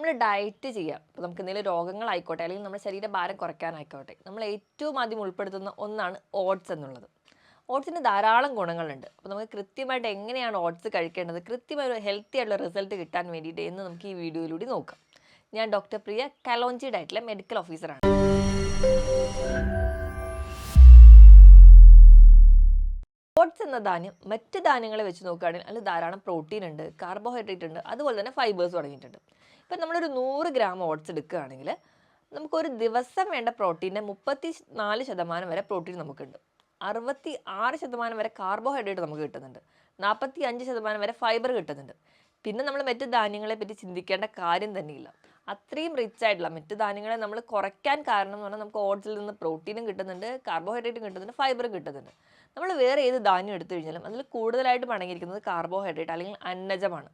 നമ്മൾ ഡയറ്റ് ചെയ്യാം. ഇപ്പോൾ നമുക്ക് എന്തെങ്കിലും രോഗങ്ങളായിക്കോട്ടെ അല്ലെങ്കിൽ നമ്മുടെ ശരീരഭാരം കുറയ്ക്കാനായിക്കോട്ടെ നമ്മൾ ഏറ്റവും ആദ്യം ഉൾപ്പെടുത്തുന്ന ഒന്നാണ് ഓട്സ് എന്നുള്ളത്. ഓട്സിന് ധാരാളം ഗുണങ്ങളുണ്ട്. അപ്പോൾ നമുക്ക് കൃത്യമായിട്ട് എങ്ങനെയാണ് ഓട്സ് കഴിക്കേണ്ടത് കൃത്യമായ ഒരു ഹെൽത്തി ആയിട്ടുള്ള റിസൾട്ട് കിട്ടാൻ വേണ്ടിയിട്ട് എന്ന് നമുക്ക് ഈ വീഡിയോയിലൂടെ നോക്കാം. ഞാൻ ഡോക്ടർ പ്രിയ കലോഞ്ചി ഡയറ്റിലെ മെഡിക്കൽ ഓഫീസറാണ് ഓട്സ് എന്ന ധാന്യം മറ്റ് ധാന്യങ്ങളെ വെച്ച് നോക്കുകയാണെങ്കിൽ അതിൽ ധാരാളം പ്രോട്ടീൻ ഉണ്ട് കാർബോഹൈഡ്രേറ്റ് ഉണ്ട് അതുപോലെ തന്നെ ഫൈബേഴ്സ് അടങ്ങിയിട്ടുണ്ട് ഇപ്പം നമ്മളൊരു നൂറ് ഗ്രാം ഓട്സ് എടുക്കുകയാണെങ്കിൽ നമുക്കൊരു ദിവസം വേണ്ട പ്രോട്ടീന്റെ മുപ്പത്തി നാല് ശതമാനം വരെ പ്രോട്ടീൻ നമുക്കുണ്ട്. അറുപത്തി ആറ് ശതമാനം വരെ കാർബോഹൈഡ്രേറ്റ് നമുക്ക് കിട്ടുന്നുണ്ട്. നാൽപ്പത്തി അഞ്ച് ശതമാനം വരെ ഫൈബർ കിട്ടുന്നുണ്ട്. പിന്നെ നമ്മൾ മറ്റ് ധാന്യങ്ങളെ പറ്റി ചിന്തിക്കേണ്ട കാര്യം തന്നെയില്ല. അത്രയും റിച്ച് ആയിട്ടുള്ള മറ്റ് ധാന്യങ്ങളെ നമ്മൾ കുറയ്ക്കാൻ കാരണം എന്ന് പറഞ്ഞാൽ നമുക്ക് ഓട്സിൽ നിന്ന് പ്രോട്ടീനും കിട്ടുന്നുണ്ട് കാർബോഹൈഡ്രേറ്റും കിട്ടുന്നുണ്ട് ഫൈബറും കിട്ടുന്നുണ്ട്. നമ്മൾ വേറെ ഏത് ധാന്യം എടുത്തു കഴിഞ്ഞാലും അതിൽ കൂടുതലായിട്ട് അടങ്ങിയിരിക്കുന്നത് കാർബോഹൈഡ്രേറ്റ് അല്ലെങ്കിൽ അന്നജമാണ്.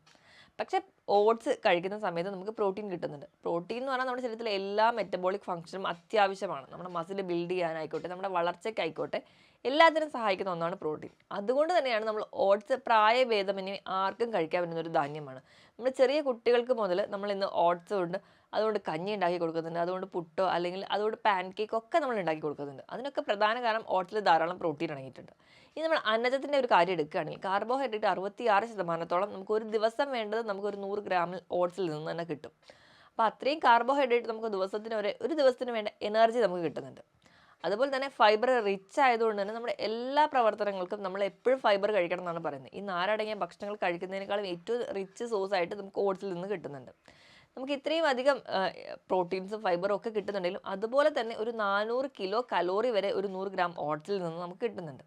പക്ഷേ ഓട്സ് കഴിക്കുന്ന സമയത്ത് നമുക്ക് പ്രോട്ടീൻ കിട്ടുന്നുണ്ട്. പ്രോട്ടീൻ എന്ന് പറഞ്ഞാൽ നമ്മുടെ ശരീരത്തിലെ എല്ലാ മെറ്റബോളിക് ഫംഗ്ഷനും അത്യാവശ്യമാണ്. നമ്മുടെ മസിൽ ബിൽഡ് ചെയ്യാനായിക്കോട്ടെ നമ്മുടെ വളർച്ചയ്ക്കായിക്കോട്ടെ എല്ലാത്തിനും സഹായിക്കുന്ന ഒന്നാണ് പ്രോട്ടീൻ. അതുകൊണ്ട് തന്നെയാണ് നമ്മൾ ഓട്സ് പ്രായഭേദമന്യേ ആർക്കും കഴിക്കാൻ പറ്റുന്ന ഒരു ധാന്യമാണ്. നമ്മൾ ചെറിയ കുട്ടികൾക്ക് മുതൽ നമ്മൾ ഇന്ന് ഓട്സ് കൊണ്ട് അതുകൊണ്ട് കഞ്ഞി ഉണ്ടാക്കി കൊടുക്കുന്നുണ്ട് അതുകൊണ്ട് പുട്ടോ അല്ലെങ്കിൽ അതുകൊണ്ട് പാൻ കേക്ക് ഒക്കെ നമ്മൾ ഉണ്ടാക്കി കൊടുക്കുന്നുണ്ട്. അതിനൊക്കെ പ്രധാന കാരണം ഓട്സിൽ ധാരാളം പ്രോട്ടീൻ അടങ്ങിയിട്ടുണ്ട്. ഇനി നമ്മൾ അന്നജത്തിന്റെ ഒരു കാര്യം എടുക്കുകയാണെങ്കിൽ കാർബോഹൈഡ്രേറ്റ് അറുപത്തി ആറ് ശതമാനത്തോളം നമുക്ക് ഒരു ദിവസം വേണ്ടത് നമുക്ക് ഒരു നൂറ് ഗ്രാമിൽ ഓട്സിൽ നിന്ന് തന്നെ കിട്ടും. അപ്പോൾ അത്രയും കാർബോഹൈഡ്രേറ്റ് നമുക്ക് ദിവസത്തിന് വരെ ഒരു ദിവസത്തിന് വേണ്ട എനർജി നമുക്ക് കിട്ടുന്നുണ്ട്. അതുപോലെ തന്നെ ഫൈബർ റിച്ച് ആയതുകൊണ്ട് തന്നെ നമ്മുടെ എല്ലാ പ്രവർത്തനങ്ങൾക്കും നമ്മൾ എപ്പോഴും ഫൈബർ കഴിക്കണം എന്നാണ് പറയുന്നത്. ഈ നാരടങ്ങിയ ഭക്ഷണങ്ങൾ കഴിക്കുന്നതിനേക്കാളും ഏറ്റവും റിച്ച് സോഴ്സ് ആയിട്ട് നമുക്ക് ഓട്സിൽ നിന്ന് കിട്ടുന്നുണ്ട്. നമുക്ക് ഇത്രയും അധികം പ്രോട്ടീൻസും ഫൈബറും ഒക്കെ കിട്ടുന്നുണ്ടെങ്കിലും അതുപോലെ തന്നെ ഒരു നാനൂറ് കിലോ കലോറി വരെ ഒരു നൂറ് ഗ്രാം ഓട്സിൽ നിന്ന് നമുക്ക് കിട്ടുന്നുണ്ട്.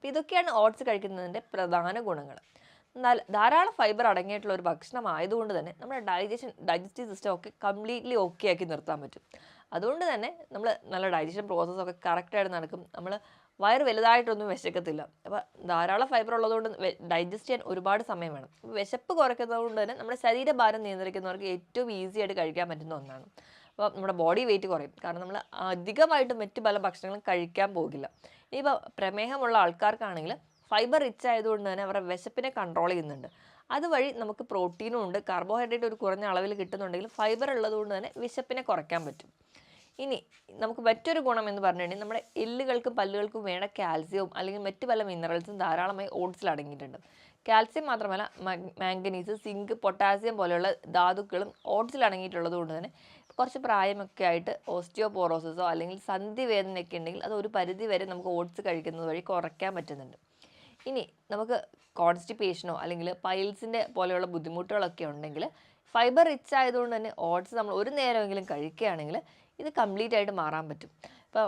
അപ്പോൾ ഇതൊക്കെയാണ് ഓട്സ് കഴിക്കുന്നതിന്റെ പ്രധാന ഗുണങ്ങൾ. എന്നാൽ ധാരാളം ഫൈബർ അടങ്ങിയിട്ടുള്ള ഒരു ഭക്ഷണം ആയതുകൊണ്ട് തന്നെ നമ്മുടെ ഡൈജഷൻ ഡൈജസ്റ്റീവ് സിസ്റ്റം ഒക്കെ കംപ്ലീറ്റ്ലി ഓക്കെ ആക്കി നിർത്താൻ പറ്റും. അതുകൊണ്ട് തന്നെ നമ്മൾ നല്ല ഡൈജഷൻ പ്രോസസ്സൊക്കെ കറക്റ്റായിട്ട് നടക്കും. നമ്മൾ വയറ് വലുതായിട്ടൊന്നും വിശക്കത്തില്ല. അപ്പോൾ ധാരാളം ഫൈബർ ഉള്ളതുകൊണ്ട് ഡൈജസ്റ്റ് ചെയ്യാൻ ഒരുപാട് സമയം വേണം. വിശപ്പ് കുറയ്ക്കുന്നതുകൊണ്ട് തന്നെ നമ്മുടെ ശരീരഭാരം നിയന്ത്രിക്കുന്നവർക്ക് ഏറ്റവും ഈസി ആയിട്ട് കഴിക്കാൻ പറ്റുന്ന ഒന്നാണ്. അപ്പോൾ നമ്മുടെ ബോഡി വെയിറ്റ് കുറയും. കാരണം നമ്മൾ അധികമായിട്ട് മറ്റ് പല ഭക്ഷണങ്ങളും കഴിക്കാൻ പോകില്ല. ഇനിയിപ്പോൾ പ്രമേഹമുള്ള ആൾക്കാർക്കാണെങ്കിൽ ഫൈബർ റിച്ച് ആയതുകൊണ്ട് തന്നെ അവരുടെ വിശപ്പിനെ കൺട്രോൾ ചെയ്യുന്നുണ്ട്. അതുവഴി നമുക്ക് പ്രോട്ടീനും ഉണ്ട് കാർബോഹൈഡ്രേറ്റ് ഒരു കുറഞ്ഞ അളവിൽ കിട്ടുന്നുണ്ടെങ്കിൽ ഫൈബർ ഉള്ളതുകൊണ്ട് തന്നെ വിശപ്പിനെ കുറയ്ക്കാൻ പറ്റും. ഇനി നമുക്ക് മറ്റൊരു ഗുണം എന്ന് പറഞ്ഞിട്ടുണ്ടെങ്കിൽ നമ്മുടെ എല്ലുകൾക്കും പല്ലുകൾക്കും വേണ്ട കാൽസ്യവും അല്ലെങ്കിൽ മറ്റു പല മിനറൽസും ധാരാളമായി ഓട്സിൽ അടങ്ങിയിട്ടുണ്ട്. കാൽസ്യം മാത്രമല്ല മാംഗനീസ് സിങ്ക് പൊട്ടാസ്യം പോലെയുള്ള ധാതുക്കളും ഓട്സിൽ അടങ്ങിയിട്ടുള്ളത് കൊണ്ട് തന്നെ കുറച്ച് പ്രായമൊക്കെ ആയിട്ട് ഓസ്റ്റിയോപോറോസിസോ അല്ലെങ്കിൽ സന്ധി വേദനയൊക്കെ ഉണ്ടെങ്കിൽ അത് ഒരു പരിധി വരെ നമുക്ക് ഓട്സ് കഴിക്കുന്നത് വഴി കുറയ്ക്കാൻ പറ്റുന്നുണ്ട്. ഇനി നമുക്ക് കോൺസ്റ്റിപ്പേഷനോ അല്ലെങ്കിൽ പൈൽസിന്റെ പോലെയുള്ള ബുദ്ധിമുട്ടുകളൊക്കെ ഉണ്ടെങ്കിൽ ഫൈബർ റിച്ച് ആയതുകൊണ്ട് തന്നെ ഓട്സ് നമ്മൾ ഒരു നേരമെങ്കിലും കഴിക്കുകയാണെങ്കിൽ ഇത് കംപ്ലീറ്റ് ആയിട്ട് മാറാൻ പറ്റും. ഇപ്പോൾ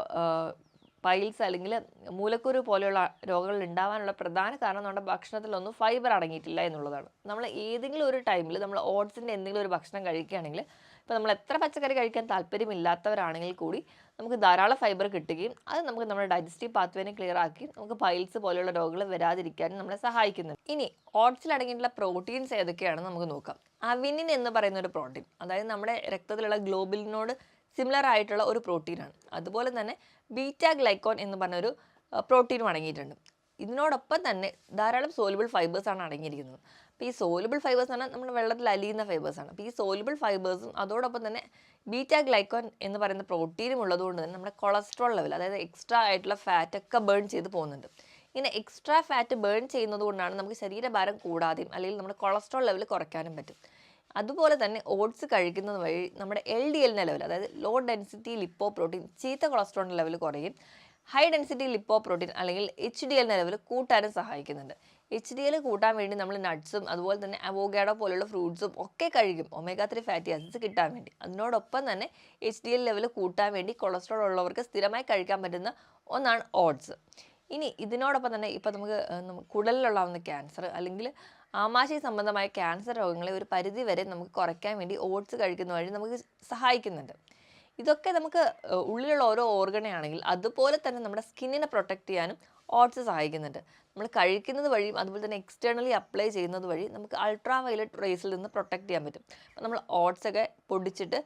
പൈൽസ് അല്ലെങ്കിൽ മൂലക്കുരു പോലെയുള്ള രോഗങ്ങൾ ഉണ്ടാവാനുള്ള പ്രധാന കാരണം നമ്മുടെ ഭക്ഷണത്തിലൊന്നും ഫൈബർ അടങ്ങിയിട്ടില്ല എന്നുള്ളതാണ്. നമ്മൾ ഏതെങ്കിലും ഒരു ടൈമിൽ നമ്മൾ ഓട്സിന്റെ എന്തെങ്കിലും ഒരു ഭക്ഷണം കഴിക്കുകയാണെങ്കിൽ ഇപ്പോൾ നമ്മൾ എത്ര പച്ചക്കറി കഴിക്കാൻ താല്പര്യമില്ലാത്തവരാണെങ്കിൽ കൂടി നമുക്ക് ധാരാളം ഫൈബർ കിട്ടുകയും അത് നമുക്ക് നമ്മുടെ ഡൈജസ്റ്റീവ് പാത്വേനെ ക്ലിയർ ആക്കി നമുക്ക് പൈൽസ് പോലെയുള്ള രോഗങ്ങൾ വരാതിരിക്കാനും നമ്മളെ സഹായിക്കുന്നുണ്ട്. ഇനി ഓട്സിൽ അടങ്ങിയിട്ടുള്ള പ്രോട്ടീൻസ് ഏതൊക്കെയാണെന്ന് നമുക്ക് നോക്കാം. അവിനിൻ എന്ന് പറയുന്ന ഒരു പ്രോട്ടീൻ അതായത് നമ്മുടെ രക്തത്തിലുള്ള ഗ്ലോബിലിനോട് സിമിലർ ആയിട്ടുള്ള ഒരു പ്രോട്ടീനാണ് അതുപോലെ തന്നെ ബീറ്റ ഗ്ലൈക്കോൺ എന്ന് പറഞ്ഞൊരു പ്രോട്ടീനും അടങ്ങിയിട്ടുണ്ട്. ഇതിനോടൊപ്പം തന്നെ ധാരാളം സോലുബിൾ ഫൈബേഴ്സ് ആണ് അടങ്ങിയിരിക്കുന്നത്. അപ്പോൾ ഈ സോലുബിൾ ഫൈബേഴ്സ് എന്ന് പറഞ്ഞാൽ നമ്മുടെ വെള്ളത്തിൽ അലിയുന്ന ഫൈബേഴ്സ് ആണ്. അപ്പോൾ ഈ സോലുബിൾ ഫൈബേഴ്സും അതോടൊപ്പം തന്നെ ബീറ്റ ഗ്ലൈക്കോൺ എന്ന് പറയുന്ന പ്രോട്ടീനും ഉള്ളതുകൊണ്ട് തന്നെ നമ്മുടെ കൊളസ്ട്രോൾ ലെവൽ അതായത് എക്സ്ട്രാ ആയിട്ടുള്ള ഫാറ്റൊക്കെ ബേൺ ചെയ്ത് പോകുന്നുണ്ട്. ഇങ്ങനെ എക്സ്ട്രാ ഫാറ്റ് ബേൺ ചെയ്യുന്നത് കൊണ്ടാണ് നമുക്ക് ശരീരഭാരം കൂടാതെയും അല്ലെങ്കിൽ നമ്മുടെ കൊളസ്ട്രോൾ ലെവൽ കുറയ്ക്കാനും പറ്റും. അതുപോലെ തന്നെ ഓട്സ് കഴിക്കുന്നത് വഴി നമ്മുടെ എൽ ഡി എല്ലിന്റെ ലെവൽ അതായത് ലോ ഡെൻസിറ്റി ലിപ്പോ പ്രോട്ടീൻ ചീത്ത കൊളസ്ട്രോളിന്റെ ലെവൽ കുറയും. ഹൈ ഡെൻസിറ്റി ലിപ്പോ പ്രോട്ടീൻ അല്ലെങ്കിൽ എച്ച് ഡി എല്ലിന്റെ ലെവൽ കൂട്ടാനും സഹായിക്കുന്നുണ്ട്. എച്ച് ഡി എൽ കൂട്ടാൻ വേണ്ടി നമ്മൾ നട്ട്സും അതുപോലെ തന്നെ അവോഗാഡോ പോലുള്ള ഫ്രൂട്ട്സും ഒക്കെ കഴിക്കും. ഒമേഗ ത്രീ ഫാറ്റി ആസിഡ്സ് കിട്ടാൻ വേണ്ടി. അതിനോടൊപ്പം തന്നെ എച്ച് ഡി എൽ ലെവൽ കൂട്ടാൻ വേണ്ടി കൊളസ്ട്രോൾ ഉള്ളവർക്ക് സ്ഥിരമായി കഴിക്കാൻ പറ്റുന്ന ഒന്നാണ് ഓട്സ് ഇനി ഇതിനോടൊപ്പം തന്നെ ഇപ്പം നമുക്ക് കുടലിലുള്ളാവുന്ന ക്യാൻസർ അല്ലെങ്കിൽ ആമാശയ സംബന്ധമായ ക്യാൻസർ രോഗങ്ങളെ ഒരു പരിധി വരെ നമുക്ക് കുറയ്ക്കാൻ വേണ്ടി ഓട്സ് കഴിക്കുന്ന വഴി നമുക്ക് സഹായിക്കുന്നുണ്ട്. ഇതൊക്കെ നമുക്ക് ഉള്ളിലുള്ള ഓരോ ഓർഗണെ ആണെങ്കിൽ അതുപോലെ തന്നെ നമ്മുടെ സ്കിന്നിനെ പ്രൊട്ടക്റ്റ് ചെയ്യാനും ഓട്സ് സഹായിക്കുന്നുണ്ട്. നമ്മൾ കഴിക്കുന്നത് വഴിയും അതുപോലെ തന്നെ എക്സ്റ്റേണലി അപ്ലൈ ചെയ്യുന്നത് വഴി നമുക്ക് അൾട്രാ വയലറ്റ് റേസിൽ നിന്ന് പ്രൊട്ടക്റ്റ് ചെയ്യാൻ പറ്റും. അപ്പോൾ നമ്മൾ ഓട്സൊക്കെ പൊടിച്ചിട്ട്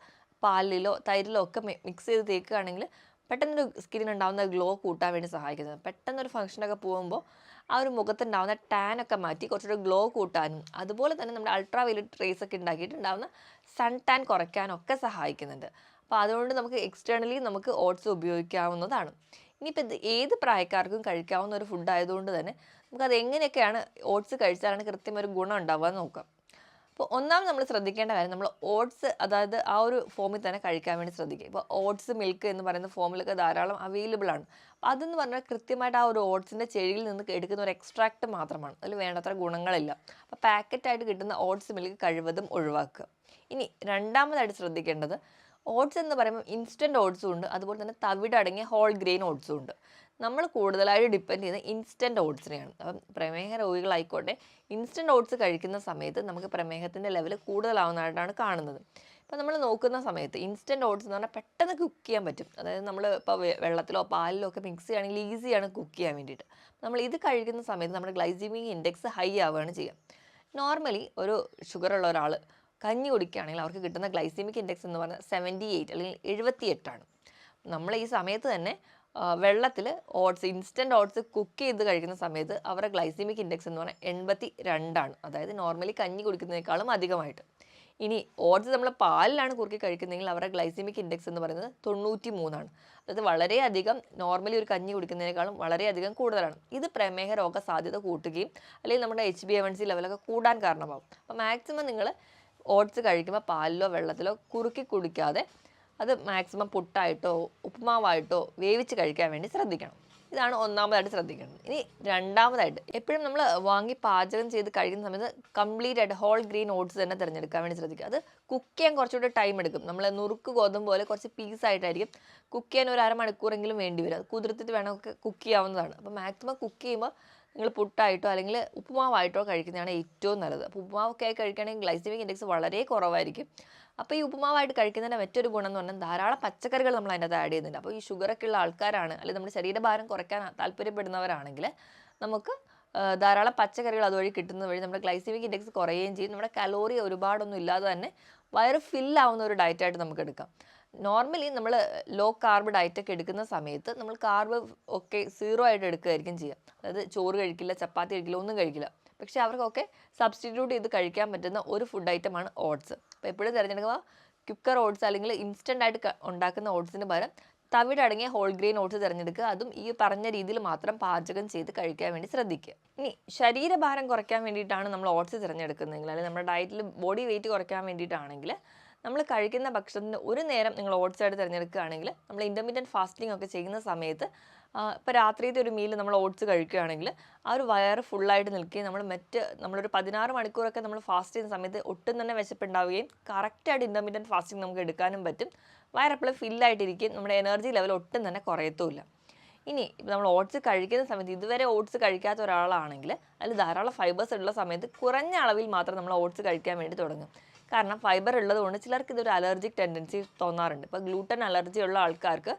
പാലിലോ തൈരിലോ ഒക്കെ മിക്സ് ചെയ്ത് തേക്കുകയാണെങ്കിൽ പെട്ടെന്നൊരു സ്കിന്നിനുണ്ടാവുന്ന ഗ്ലോ കൂട്ടാൻ വേണ്ടി സഹായിക്കുന്നത് പെട്ടെന്നൊരു ഫംഗ്ഷനൊക്കെ പോകുമ്പോൾ ആ ഒരു മുഖത്തുണ്ടാവുന്ന ടാൻ ഒക്കെ മാറ്റി കുറച്ചുകൂടി ഗ്ലോ കൂട്ടാനും അതുപോലെ തന്നെ നമ്മുടെ അൾട്രാ വയലറ്റ് റേസ് ഒക്കെ ഉണ്ടാക്കിയിട്ടുണ്ടാവുന്ന സൺ ടാൻ കുറയ്ക്കാനൊക്കെ സഹായിക്കുന്നുണ്ട്. അപ്പോൾ അതുകൊണ്ട് നമുക്ക് എക്സ്റ്റേണലി നമുക്ക് ഓട്സ് ഉപയോഗിക്കാവുന്നതാണ്. ഇനിയിപ്പോൾ ഇത് ഏത് പ്രായക്കാർക്കും കഴിക്കാവുന്ന ഒരു ഫുഡ് ആയതുകൊണ്ട് തന്നെ നമുക്കത് എങ്ങനെയൊക്കെയാണ് ഓട്സ് കഴിച്ചാലാണ് കൃത്യം ഒരു ഗുണം ഉണ്ടാവുക നോക്കാം. അപ്പോൾ ഒന്നാമത് നമ്മൾ ശ്രദ്ധിക്കേണ്ട കാര്യം നമ്മൾ ഓട്സ് അതായത് ആ ഒരു ഫോമിൽ തന്നെ കഴിക്കാൻ വേണ്ടി ശ്രദ്ധിക്കുക. ഇപ്പോൾ ഓട്സ് മിൽക്ക് എന്ന് പറയുന്ന ഫോമിലൊക്കെ ധാരാളം അവൈലബിൾ ആണ്. അപ്പോൾ അതെന്ന് പറഞ്ഞാൽ കൃത്യമായിട്ട് ആ ഒരു ഓട്സിന്റെ ചെടിയിൽ നിന്ന് എടുക്കുന്ന ഒരു എക്സ്ട്രാക്റ്റ് മാത്രമാണ്. അതിൽ വേണ്ടത്ര ഗുണങ്ങളില്ല. അപ്പോൾ പാക്കറ്റായിട്ട് കിട്ടുന്ന ഓട്സ് മിൽക്ക് കഴിവതും ഒഴിവാക്കുക. ഇനി രണ്ടാമതായിട്ട് ശ്രദ്ധിക്കേണ്ടത് ഓട്സ് എന്ന് പറയുമ്പോൾ ഇൻസ്റ്റന്റ് ഓട്സും ഉണ്ട്. അതുപോലെ തന്നെ തവിടടങ്ങിയ ഹോൾ ഗ്രെയിൻ ഓട്സും ഉണ്ട്. നമ്മൾ കൂടുതലായിട്ട് ഡിപ്പെൻഡ് ചെയ്യുന്നത് ഇൻസ്റ്റന്റ് ഓട്സിനെയാണ് അപ്പം പ്രമേഹ രോഗികളായിക്കോട്ടെ ഇൻസ്റ്റന്റ് ഓട്സ് കഴിക്കുന്ന സമയത്ത് നമുക്ക് പ്രമേഹത്തിന്റെ ലെവൽ കൂടുതലാവുന്നതായിട്ടാണ് കാണുന്നത്. ഇപ്പം നമ്മൾ നോക്കുന്ന സമയത്ത് ഇൻസ്റ്റന്റ് ഓട്സ് എന്ന് പറഞ്ഞാൽ പെട്ടെന്ന് കുക്ക് ചെയ്യാൻ പറ്റും. അതായത് നമ്മൾ ഇപ്പോൾ വെള്ളത്തിലോ പാലിലോ ഒക്കെ മിക്സ് ചെയ്യുകയാണെങ്കിൽ ഈസിയാണ് കുക്ക് ചെയ്യാൻ വേണ്ടിയിട്ട്. നമ്മൾ ഇത് കഴിക്കുന്ന സമയത്ത് നമ്മുടെ ഗ്ലൈസിമിക് ഇൻഡെക്സ് ഹൈ ആവുകയാണ് ചെയ്യുക. നോർമലി ഒരു ഷുഗർ ഉള്ള ഒരാൾ കഞ്ഞി കുടിക്കുകയാണെങ്കിൽ അവർക്ക് കിട്ടുന്ന ഗ്ലൈസിമിക് ഇൻഡെക്സ് എന്ന് പറഞ്ഞാൽ സെവന്റി എയ്റ്റ് അല്ലെങ്കിൽ എഴുപത്തി എട്ടാണ് നമ്മൾ ഈ സമയത്ത് തന്നെ വെള്ളത്തിൽ ഓട്സ് ഇൻസ്റ്റന്റ് ഓട്സ് കുക്ക് ചെയ്ത് കഴിക്കുന്ന സമയത്ത് അവരുടെ ഗ്ലൈസിമിക് ഇൻഡെക്സ് എന്ന് പറഞ്ഞാൽ എൺപത്തി രണ്ടാണ് അതായത് നോർമലി കഞ്ഞി കുടിക്കുന്നതിനേക്കാളും അധികമായിട്ട്. ഇനി ഓട്സ് നമ്മൾ പാലിലാണ് കുറുക്കി കഴിക്കുന്നതെങ്കിൽ അവരുടെ ഗ്ലൈസിമിക് ഇൻഡെക്സ് എന്ന് പറയുന്നത് തൊണ്ണൂറ്റി മൂന്നാണ് അതായത് വളരെയധികം നോർമലി ഒരു കഞ്ഞി കുടിക്കുന്നതിനേക്കാളും വളരെയധികം കൂടുതലാണ്. ഇത് പ്രമേഹ രോഗ സാധ്യത കൂട്ടുകയും അല്ലെങ്കിൽ നമ്മുടെ H B A one C ലെവലൊക്കെ കൂടാൻ കാരണമാകും അപ്പോൾ മാക്സിമം നിങ്ങൾ ഓട്സ് കഴിക്കുമ്പോൾ പാലിലോ വെള്ളത്തിലോ കുറുക്കി കുടിക്കാതെ അത് മാക്സിമം പുട്ടായിട്ടോ ഉപ്പുമാവായിട്ടോ വേവിച്ച് കഴിക്കാൻ വേണ്ടി ശ്രദ്ധിക്കണം. ഇതാണ് ഒന്നാമതായിട്ട് ശ്രദ്ധിക്കേണ്ടത്. ഇനി രണ്ടാമതായിട്ട് എപ്പോഴും നമ്മൾ വാങ്ങി പാചകം ചെയ്ത് കഴിക്കുന്ന സമയത്ത് കംപ്ലീറ്റ് ആയിട്ട് ഹോൾ ഗ്രീൻ ഓട്സ് തന്നെ തിരഞ്ഞെടുക്കാൻ വേണ്ടി ശ്രദ്ധിക്കുക. അത് കുക്ക് ചെയ്യാൻ കുറച്ചുകൂടി ടൈം എടുക്കും. നമ്മൾ നുറുക്ക് ഗോതമ്പ് പോലെ കുറച്ച് പീസ് പീസായിട്ടായിരിക്കും കുക്ക് ചെയ്യാൻ ഒരു അരമണിക്കൂറെങ്കിലും വേണ്ടി വരും അത് കുതിർത്തിട്ട് വേണമെങ്കിൽ കുക്ക് ചെയ്യാവുന്നതാണ്. അപ്പോൾ മാക്സിമം കുക്ക് ചെയ്യുമ്പോൾ നിങ്ങൾ പുട്ടായിട്ടോ അല്ലെങ്കിൽ ഉപ്പുമാവായിട്ടോ കഴിക്കുന്നതാണ് ഏറ്റവും നല്ലത്. അപ്പോൾ ഉപ്പുമാവൊക്കെ ആയി കഴിക്കുകയാണെങ്കിൽ ഗ്ലൈസിമിക് ഇൻഡെക്സ് വളരെ കുറവായിരിക്കും. അപ്പോൾ ഈ ഉപ്പുമാവായിട്ട് കഴിക്കുന്നതിന്റെ മറ്റൊരു ഗുണം എന്ന് പറഞ്ഞാൽ ധാരാളം പച്ചക്കറികൾ നമ്മൾ അതിന്റെ അകത്ത് ആഡ് ചെയ്യുന്നുണ്ട്. അപ്പോൾ ഈ ഷുഗറൊക്കെ ഉള്ള ആൾക്കാരാണ് അല്ലെങ്കിൽ നമ്മുടെ ശരീരഭാരം കുറയ്ക്കാൻ താല്പര്യപ്പെടുന്നവരാണെങ്കിൽ നമുക്ക് ധാരാളം പച്ചക്കറികൾ അതുവഴി കിട്ടുന്നത് വഴി നമ്മുടെ ഗ്ലൈസിമിക് ഇൻഡെക്സ് കുറയുകയും ചെയ്യും. നമ്മുടെ കലോറി ഒരുപാടൊന്നും ഇല്ലാതെ തന്നെ വയറ് ഫില്ലാവുന്ന ഒരു ഡയറ്റായിട്ട് നമുക്ക് എടുക്കാം. നോർമലി നമ്മൾ ലോ കാർബ് ഡയറ്റ് ഒക്കെ എടുക്കുന്ന സമയത്ത് നമ്മൾ കാർബ് ഒക്കെ സീറോ ആയിട്ട് എടുക്കുകയായിരിക്കും ചെയ്യുക. അതായത് ചോറ് കഴിക്കില്ല ചപ്പാത്തി കഴിക്കില്ല ഒന്നും കഴിക്കില്ല. പക്ഷേ അവർക്കൊക്കെ സബ്സ്റ്റിറ്റ്യൂട്ട് ചെയ്ത് കഴിക്കാൻ പറ്റുന്ന ഒരു ഫുഡ് ഐറ്റമാണ് ഓട്സ് അപ്പോൾ എപ്പോഴും തിരഞ്ഞെടുക്കുക. ക്യുക്കർ ഓട്സ് അല്ലെങ്കിൽ ഇൻസ്റ്റന്റ് ആയിട്ട് ഉണ്ടാക്കുന്ന ഓട്സിന് പകരം തവിടടങ്ങിയ ഹോൾ ഗ്രെയിൻ ഓട്സ് തിരഞ്ഞെടുക്കുക. അതും ഈ പറഞ്ഞ രീതിയിൽ മാത്രം പാചകം ചെയ്ത് കഴിക്കാൻ വേണ്ടി ശ്രദ്ധിക്കുക. ഇനി ശരീരഭാരം കുറയ്ക്കാൻ വേണ്ടിയിട്ടാണ് നമ്മൾ ഓട്സ് തിരഞ്ഞെടുക്കുന്നതെങ്കിൽ അല്ലെങ്കിൽ നമ്മുടെ ഡയറ്റിൽ ബോഡി വെയിറ്റ് കുറയ്ക്കാൻ വേണ്ടിയിട്ടാണെങ്കിൽ നമ്മൾ കഴിക്കുന്ന ഭക്ഷണത്തിന് ഒരു നേരം നിങ്ങൾ ഓട്സ് ആയിട്ട് തിരഞ്ഞെടുക്കുകയാണെങ്കിൽ നമ്മൾ ഇന്റർമീഡിയറ്റ് ഫാസ്റ്റിംഗ് ഒക്കെ ചെയ്യുന്ന സമയത്ത് ഇപ്പോൾ രാത്രിയിലത്തെ ഒരു മീൽ നമ്മൾ ഓട്സ് കഴിക്കുകയാണെങ്കിൽ ആ ഒരു വയറ് ഫുള്ളായിട്ട് നിൽക്കുകയും നമ്മൾ മറ്റ് നമ്മളൊരു പതിനാറ് മണിക്കൂറൊക്കെ നമ്മൾ ഫാസ്റ്റ് ചെയ്യുന്ന സമയത്ത് ഒട്ടും തന്നെ വിശപ്പുണ്ടാവുകയും കറക്റ്റായിട്ട് ഇന്റർമീഡിയറ്റ് ഫാസ്റ്റിംഗ് നമുക്ക് എടുക്കാനും പറ്റും. വയറപ്പോഴും ഫില്ലായിട്ടിരിക്കും നമ്മുടെ എനർജി ലെവൽ ഒട്ടും തന്നെ കുറയത്തുമില്ല. ഇനി നമ്മൾ ഓട്സ് കഴിക്കുന്ന സമയത്ത് ഇതുവരെ ഓട്സ് കഴിക്കാത്ത ഒരാളാണെങ്കിൽ അതിൽ ധാരാളം ഫൈബേഴ്സ് ഉള്ള സമയത്ത് കുറഞ്ഞ അളവിൽ മാത്രം നമ്മൾ ഓട്സ് കഴിക്കാൻ വേണ്ടി തുടങ്ങും. കാരണം ഫൈബർ ഉള്ളതുകൊണ്ട് ചിലർക്ക് ഇതൊരു അലർജിക് ടെൻഡൻസി തോന്നാറുണ്ട്. ഇപ്പോൾ ഗ്ലൂട്ടൻ അലർജി ഉള്ള ആൾക്കാർക്ക്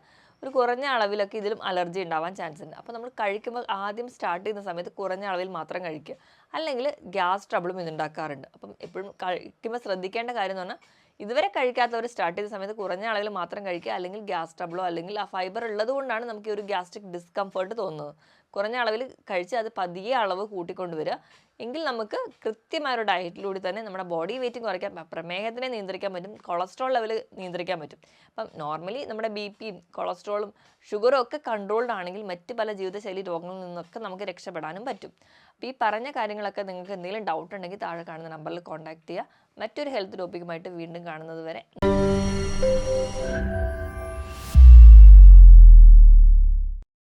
ഒരു കുറഞ്ഞ അളവിലൊക്കെ ഇതിലും അലർജി ഉണ്ടാവാൻ ചാൻസ് ഉണ്ട്. അപ്പോൾ നമ്മൾ കഴിക്കുമ്പോൾ ആദ്യം സ്റ്റാർട്ട് ചെയ്യുന്ന സമയത്ത് കുറഞ്ഞ അളവിൽ മാത്രം കഴിക്കുക. അല്ലെങ്കിൽ ഗ്യാസ് ട്രബിളും ഇതുണ്ടാക്കാറുണ്ട്. അപ്പം എപ്പോഴും കഴിക്കുമ്പോൾ ശ്രദ്ധിക്കേണ്ട കാര്യം എന്ന് പറഞ്ഞാൽ ഇതുവരെ കഴിക്കാത്തവർ സ്റ്റാർട്ട് ചെയ്ത സമയത്ത് കുറഞ്ഞ അളവിൽ മാത്രം കഴിക്കുക. അല്ലെങ്കിൽ ഗ്യാസ് ട്രബിളോ അല്ലെങ്കിൽ ആ ഫൈബർ ഉള്ളതുകൊണ്ടാണ് നമുക്ക് ഈ ഒരു ഗ്യാസ്ട്രിക് ഡിസ്കംഫർട്ട് തോന്നുന്നത്. കുറഞ്ഞ അളവിൽ കഴിച്ച് അത് പതിയെ അളവ് കൂട്ടിക്കൊണ്ടുവരിക. എങ്കിൽ നമുക്ക് കൃത്യമായ ഒരു ഡയറ്റിലൂടെ തന്നെ നമ്മുടെ ബോഡി വെയിറ്റും കുറയ്ക്കാൻ പ്രമേഹത്തിനെ നിയന്ത്രിക്കാൻ പറ്റും കൊളസ്ട്രോൾ ലെവൽ നിയന്ത്രിക്കാൻ പറ്റും. അപ്പം നോർമലി നമ്മുടെ ബി പിയും കൊളസ്ട്രോളും ഷുഗറും ഒക്കെ കൺട്രോൾഡ് ആണെങ്കിൽ മറ്റ് പല ജീവിതശൈലി രോഗങ്ങളിൽ നിന്നൊക്കെ നമുക്ക് രക്ഷപ്പെടാനും പറ്റും. അപ്പോൾ ഈ പറഞ്ഞ കാര്യങ്ങളൊക്കെ നിങ്ങൾക്ക് എന്തെങ്കിലും ഡൗട്ട് ഉണ്ടെങ്കിൽ താഴെ കാണുന്ന നമ്പറിൽ കോൺടാക്ട് ചെയ്യുക. മറ്റൊരു ഹെൽത്ത് ടോപ്പിക്കുമായിട്ട് വീണ്ടും കാണുന്നത് വരെ.